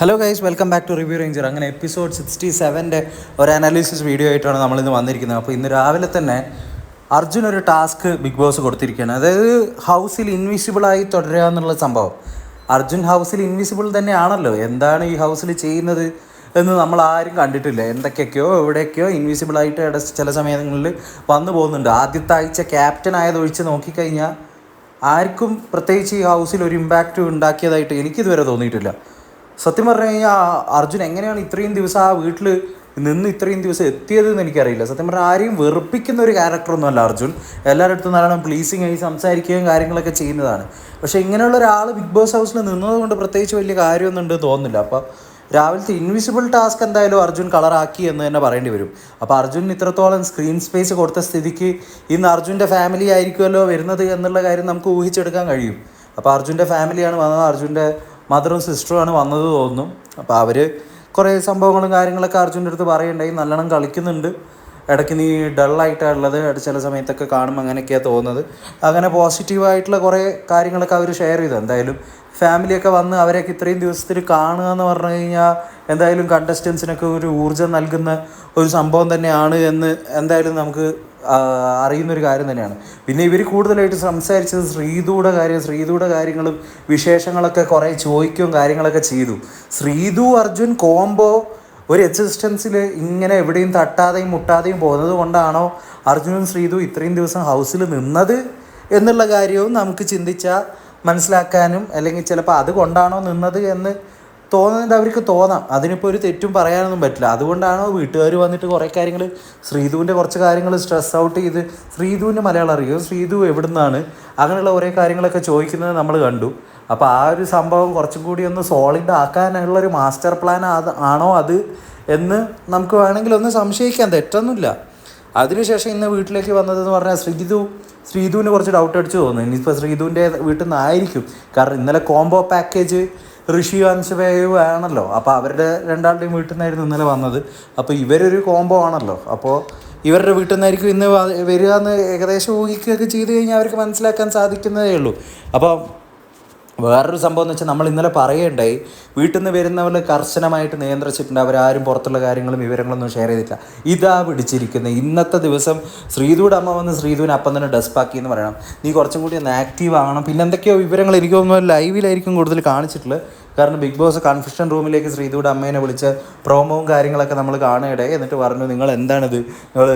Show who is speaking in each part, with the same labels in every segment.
Speaker 1: Hello guys welcome back to Review Ranger അങ്ങനെ episode sixty സെവന്റെ ഒരു അനാലിസിസ് വീഡിയോ ആയിട്ടാണ് നമ്മളിന്ന് വന്നിരിക്കുന്നത്. അപ്പോൾ ഇന്ന് രാവിലെ തന്നെ അർജുൻ ഒരു ടാസ്ക് ബിഗ് ബോസ് കൊടുത്തിരിക്കുകയാണ്. അതായത് ഹൗസിൽ ഇൻവിസിബിളായി തുടരുക എന്നുള്ള സംഭവം. അർജുൻ ഹൗസിൽ ഇൻവിസിബിൾ തന്നെയാണല്ലോ. എന്താണ് ഈ ഹൗസിൽ ചെയ്യുന്നത് എന്ന് നമ്മൾ ആരും കണ്ടിട്ടില്ല. എന്തൊക്കെയൊക്കെയോ എവിടെയൊക്കെയോ ഇൻവിസിബിളായിട്ട് ഇട ചില സമയങ്ങളിൽ വന്നു പോകുന്നുണ്ട്. ആദ്യത്തെ ആഴ്ച ക്യാപ്റ്റൻ ആയതൊഴിച്ച് നോക്കിക്കഴിഞ്ഞാൽ ആർക്കും പ്രത്യേകിച്ച് ഈ ഹൗസിൽ ഒരു ഇമ്പാക്റ്റ് ഉണ്ടാക്കിയതായിട്ട് എനിക്കിതുവരെ തോന്നിയിട്ടില്ല. സത്യം പറഞ്ഞു കഴിഞ്ഞാൽ അർജുൻ എങ്ങനെയാണ് ഇത്രയും ദിവസം ആ വീട്ടിൽ നിന്ന് ഇത്രയും ദിവസം എത്തിയത് എന്ന് എനിക്കറിയില്ല. സത്യം പറഞ്ഞാൽ ആരെയും വെറുപ്പിക്കുന്ന ഒരു ക്യാരക്ടറൊന്നും അല്ല അർജുൻ. എല്ലാവരുടെ അടുത്തും നല്ലോണം പ്ലീസിങ് ആയി സംസാരിക്കുകയും കാര്യങ്ങളൊക്കെ ചെയ്യുന്നതാണ്. പക്ഷേ ഇങ്ങനെയുള്ള ഒരാൾ ബിഗ് ബോസ് ഹൗസിൽ നിന്നതുകൊണ്ട് പ്രത്യേകിച്ച് വലിയ കാര്യമൊന്നും ഉണ്ട് തോന്നുന്നില്ല. അപ്പോൾ രാവിലത്തെ ഇൻവിസിബിൾ ടാസ്ക് എന്തായാലും അർജുൻ കളറാക്കി എന്ന് തന്നെ പറയേണ്ടി വരും. അപ്പോൾ അർജുൻ ഇത്രത്തോളം സ്ക്രീൻ സ്പേസ് കൊടുത്ത സ്ഥിതിക്ക് ഇന്ന് അർജുന്റെ ഫാമിലി ആയിരിക്കുമല്ലോ വരുന്നത് എന്നുള്ള കാര്യം നമുക്ക് ഊഹിച്ചെടുക്കാൻ കഴിയും. അപ്പോൾ അർജുന്റെ ഫാമിലിയാണ് വന്നത് അർജുന്റെ മദറും സിസ്റ്ററുമാണ് വന്നത് തോന്നുന്നു. അപ്പോൾ അവർ കുറേ സംഭവങ്ങളും കാര്യങ്ങളൊക്കെ അർജുന്റെ അടുത്ത് പറയുണ്ടായി നല്ലോണം കളിക്കുന്നുണ്ട്. ഇടയ്ക്ക് നീ ഡള്ളായിട്ടാണുള്ളത് ചില സമയത്തൊക്കെ കാണുമ്പോൾ അങ്ങനെയൊക്കെയാണ് തോന്നുന്നത്. അങ്ങനെ പോസിറ്റീവായിട്ടുള്ള കുറേ കാര്യങ്ങളൊക്കെ അവർ ഷെയർ ചെയ്തു. എന്തായാലും ഫാമിലിയൊക്കെ വന്ന് അവരെയൊക്കെ ഇത്രയും ദിവസത്തിൽ കാണുക എന്ന് പറഞ്ഞു കഴിഞ്ഞാൽ എന്തായാലും കണ്ടസ്റ്റൻസിനൊക്കെ ഒരു ഊർജം നൽകുന്ന ഒരു സംഭവം തന്നെയാണ് എന്ന് എന്തായാലും നമുക്ക് അറിയുന്നൊരു കാര്യം തന്നെയാണ്. പിന്നെ ഇവർ കൂടുതലായിട്ട് സംസാരിച്ചത് ശ്രീതുയുടെ കാര്യം ശ്രീതുയുടെ കാര്യങ്ങളും വിശേഷങ്ങളൊക്കെ കുറേ ചോദിക്കുകയും കാര്യങ്ങളൊക്കെ ചെയ്തു. ശ്രീതു അർജുൻ കോംബോ ഒരു എക്സിസ്റ്റൻസിൽ ഇങ്ങനെ എവിടെയും തട്ടാതെയും മുട്ടാതെയും പോകുന്നത് കൊണ്ടാണോ അർജുനും ശ്രീതു ഇത്രയും ദിവസം ഹൗസിൽ നിന്നത് എന്നുള്ള കാര്യവും നമുക്ക് ചിന്തിച്ചാൽ മനസ്സിലാക്കാനും അല്ലെങ്കിൽ ചിലപ്പോൾ അതുകൊണ്ടാണോ നിന്നത് എന്ന് തോന്നുന്നുണ്ട് അവർക്ക് തോന്നാം. അതിനിപ്പോൾ ഒരു തെറ്റും പറയാനൊന്നും പറ്റില്ല. അതുകൊണ്ടാണോ വീട്ടുകാർ വന്നിട്ട് കുറേ കാര്യങ്ങൾ ശ്രീധുവിന്റെ കുറച്ച് കാര്യങ്ങൾ സ്ട്രെസ് ഔട്ട് ചെയ്ത് ശ്രീധുവിന്റെ മലയാളം അറിയോ? ശ്രീധു എവിടുന്നാണ്? അങ്ങനെയുള്ള കുറേ കാര്യങ്ങളൊക്കെ ചോദിക്കുന്നത് നമ്മൾ കണ്ടു. അപ്പോൾ ആ ഒരു സംഭവം കുറച്ചും കൂടി ഒന്ന് സോളിഡ് ആക്കാനുള്ള ഒരു മാസ്റ്റർ പ്ലാൻ അത് ആണോ അത് എന്ന് നമുക്ക് വേണമെങ്കിൽ ഒന്ന് സംശയിക്കാം. തെറ്റൊന്നുമില്ല. അതിനുശേഷം ഇന്ന് വീട്ടിലേക്ക് വന്നതെന്ന് പറഞ്ഞാൽ ശ്രീധു ശ്രീധുവിന് കുറച്ച് ഡൗട്ട് അടിച്ചു തോന്നുന്നു. ഇനിയിപ്പോൾ ശ്രീധുവിന്റെ വീട്ടിൽ നിന്നായിരിക്കും. കാരണം ഇന്നലെ കോംബോ പാക്കേജ് ഋഷി വംശവേയു ആണല്ലോ. അപ്പോൾ അവരുടെ രണ്ടാളുടെയും വീട്ടിൽ നിന്നായിരുന്നു ഇന്നലെ വന്നത്. അപ്പോൾ ഇവരൊരു കോംബോ ആണല്ലോ. അപ്പോൾ ഇവരുടെ വീട്ടിൽ നിന്നായിരിക്കും ഇന്ന് വരിക എന്ന് ഏകദേശം ഊഹിക്കുകയൊക്കെ ചെയ്ത് കഴിഞ്ഞാൽ അവർക്ക് മനസ്സിലാക്കാൻ സാധിക്കുന്നതേ ഉള്ളൂ. അപ്പോൾ വേറൊരു സംഭവം എന്ന് വെച്ചാൽ നമ്മൾ ഇന്നലെ പറയേണ്ടേ വീട്ടിൽ നിന്ന് വരുന്നവർ കർശനമായിട്ട് നിയന്ത്രിച്ചിട്ടുണ്ട്. അവരാരും പുറത്തുള്ള കാര്യങ്ങളും വിവരങ്ങളൊന്നും ഷെയർ ചെയ്തിട്ടില്ല. ഇതാ പിടിച്ചിരിക്കുന്നത്. ഇന്നത്തെ ദിവസം ശ്രീധുവിടെ അമ്മ വന്ന് ശ്രീധുവിനെ അപ്പം തന്നെ ഡെസ്പാക്കി എന്ന് പറയണം. നീ കുറച്ചും കൂടി ഒന്ന് ആക്റ്റീവ് ആവണം. പിന്നെ എന്തൊക്കെയോ വിവരങ്ങൾ എനിക്ക് തോന്നുന്നു ലൈവിലായിരിക്കും കൂടുതൽ കാണിച്ചിട്ടുള്ളത്. കാരണം ബിഗ് ബോസ് കൺഫ്യൂഷൻ റൂമിലേക്ക് ശ്രീധുയുടെ അമ്മേനെ വിളിച്ച് പ്രോമോവും കാര്യങ്ങളൊക്കെ നമ്മൾ കാണുകയുടെ എന്നിട്ട് പറഞ്ഞു നിങ്ങൾ എന്താണിത്? നിങ്ങൾ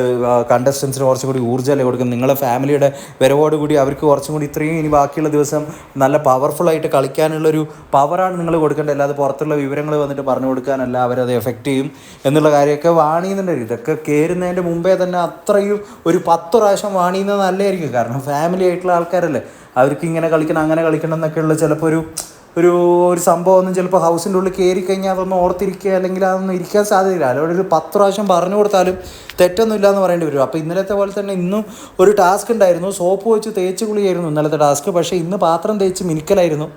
Speaker 1: കണ്ടസ്റ്റൻസിന് കുറച്ചും കൂടി ഊർജമല്ലേ കൊടുക്കും നിങ്ങളെ ഫാമിലിയുടെ വരവോട് കൂടി അവർക്ക് കുറച്ചും കൂടി ഇത്രയും ഇനി ബാക്കിയുള്ള ദിവസം നല്ല പവർഫുള്ളായിട്ട് കളിക്കാനുള്ളൊരു പവറാണ് നിങ്ങൾ കൊടുക്കേണ്ടത്. അല്ലാതെ പുറത്തുള്ള വിവരങ്ങൾ വന്നിട്ട് പറഞ്ഞു കൊടുക്കാനല്ല അവരത് എഫക്റ്റ് ചെയ്യും. എന്നുള്ള കാര്യമൊക്കെ വാണിയുന്നുണ്ട്. ഇതൊക്കെ കയറുന്നതിന്റെ മുമ്പേ തന്നെ അത്രയും ഒരു പത്ത് പ്രാവശ്യം വാണിയുന്നത് നല്ലതായിരിക്കും. കാരണം ഫാമിലി ആയിട്ടുള്ള ആൾക്കാരല്ലേ. അവർക്ക് ഇങ്ങനെ കളിക്കണം അങ്ങനെ കളിക്കണം എന്നൊക്കെയുള്ള ചിലപ്പോൾ ഒരു ഒരു ഒരു സംഭവം ഒന്നും ചിലപ്പോൾ ഹൗസിന്റെ ഉള്ളിൽ കയറി കഴിഞ്ഞാൽ അതൊന്നും ഓർത്തിരിക്കുക അല്ലെങ്കിൽ അതൊന്നും ഇരിക്കാൻ സാധ്യതയില്ല. അല്ലെങ്കിൽ ഒരു പത്ത് പ്രാവശ്യം പറഞ്ഞു കൊടുത്താലും തെറ്റൊന്നും എന്ന് പറയേണ്ടി വരും. അപ്പോൾ ഇന്നലത്തെ പോലെ തന്നെ ഇന്നും ഒരു ടാസ്ക് ഉണ്ടായിരുന്നു. സോപ്പ് വെച്ച് തേച്ച് കുളിയായിരുന്നു ഇന്നലത്തെ ടാസ്ക്. പക്ഷേ ഇന്ന് പാത്രം തേച്ച് മിനിക്കലായിരുന്നു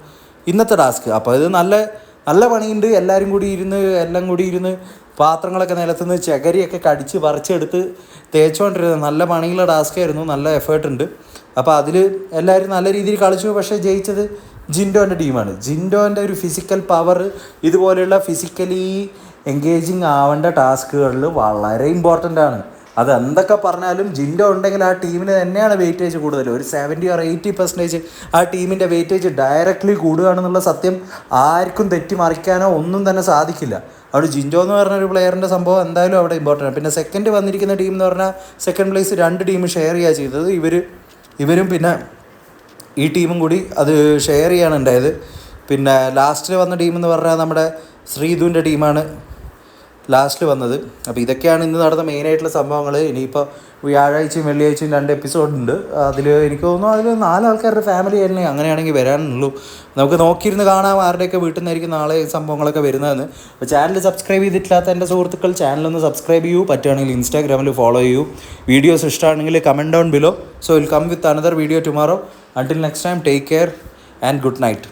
Speaker 1: ഇന്നത്തെ ടാസ്ക്. അപ്പോൾ ഇത് നല്ല നല്ല പണിയുണ്ട്. എല്ലാവരും കൂടി ഇരുന്ന് എല്ലാം കൂടി ഇരുന്ന് പാത്രങ്ങളൊക്കെ നിലത്തുനിന്ന് ചകരിയൊക്കെ കടിച്ച് പറിച്ചെടുത്ത് തേച്ചുകൊണ്ടിരുന്നത് നല്ല പണിയുള്ള ടാസ്ക് ആയിരുന്നു. നല്ല എഫേർട്ട് ഉണ്ട്. അപ്പോൾ അതിൽ എല്ലാവരും നല്ല രീതിയിൽ കളിച്ചു. പക്ഷേ ജയിച്ചത് ജിൻഡോന്റെ ടീമാണ്. ജിൻഡോന്റെ ഒരു ഫിസിക്കൽ പവർ ഇതുപോലെയുള്ള ഫിസിക്കലി എൻഗേജിങ് ആവേണ്ട ടാസ്കുകളിൽ വളരെ ഇമ്പോർട്ടന്റ് ആണ്. അത് എന്തൊക്കെ പറഞ്ഞാലും ജിൻഡോ ഉണ്ടെങ്കിൽ ആ ടീമിന് തന്നെയാണ് വെയിറ്റേജ് കൂടുതൽ. ഒരു സെവന്റി ഓർ എയ്റ്റി പെർസെന്റേജ് ആ ടീമിന്റെ വെയിറ്റേജ് ഡയറക്റ്റ്ലി കൂടുകയാണെന്നുള്ള സത്യം ആർക്കും തെറ്റിമറിക്കാനോ ഒന്നും തന്നെ സാധിക്കില്ല. അവിടെ ജിൻഡോ എന്ന് പറഞ്ഞ ഒരു പ്ലെയറിന്റെ സംഭവം എന്തായാലും അവിടെ ഇമ്പോർട്ടന്റ് ആണ്. പിന്നെ സെക്കൻഡ് വന്നിരിക്കുന്ന ടീം എന്ന് പറഞ്ഞാൽ സെക്കൻഡ് പ്ലേസ് രണ്ട് ടീം ഷെയർ ചെയ്യുക ചെയ്തത് ഇവർ ഇവരും പിന്നെ ഈ ടീമും കൂടി അത് ഷെയർ ചെയ്യാണ് ഉണ്ടായത് പിന്നെ ലാസ്റ്റിൽ വന്ന ടീം എന്ന് പറഞ്ഞാൽ നമ്മുടെ ശ്രീധുവിന്റെ ടീമാണ് ലാസ്റ്റിൽ വന്നത്. അപ്പോൾ ഇതൊക്കെയാണ് ഇന്ന് നടന്ന മെയിനായിട്ടുള്ള സംഭവങ്ങൾ ഇനിയിപ്പോൾ വ്യാഴാഴ്ചയും വെള്ളിയാഴ്ചയും രണ്ട് എപ്പിസോഡുണ്ട് അതിൽ എനിക്ക് തോന്നുന്നു അതിൽ നാലാൾക്കാരുടെ ഫാമിലി തന്നെ അങ്ങനെയാണെങ്കിൽ വരാനുള്ളൂ. നമുക്ക് നോക്കിയിരുന്ന് കാണാം ആരുടെയൊക്കെ വീട്ടിൽ നിന്നായിരിക്കും നാളെ സംഭവങ്ങളൊക്കെ വരുന്നതെന്ന്. അപ്പോൾ ചാനൽ സബ്സ്ക്രൈബ് ചെയ്തിട്ടില്ലാത്ത എന്റെ സുഹൃത്തുക്കൾ ചാനലൊന്ന് സബ്സ്ക്രൈബ് ചെയ്യൂ. പറ്റുകയാണെങ്കിൽ ഇൻസ്റ്റാഗ്രാമിൽ ഫോളോ ചെയ്യൂ. വീഡിയോസ് ഇഷ്ടമാണെങ്കിൽ comment down below so will come with another video tomorrow Until next time, take care and good night.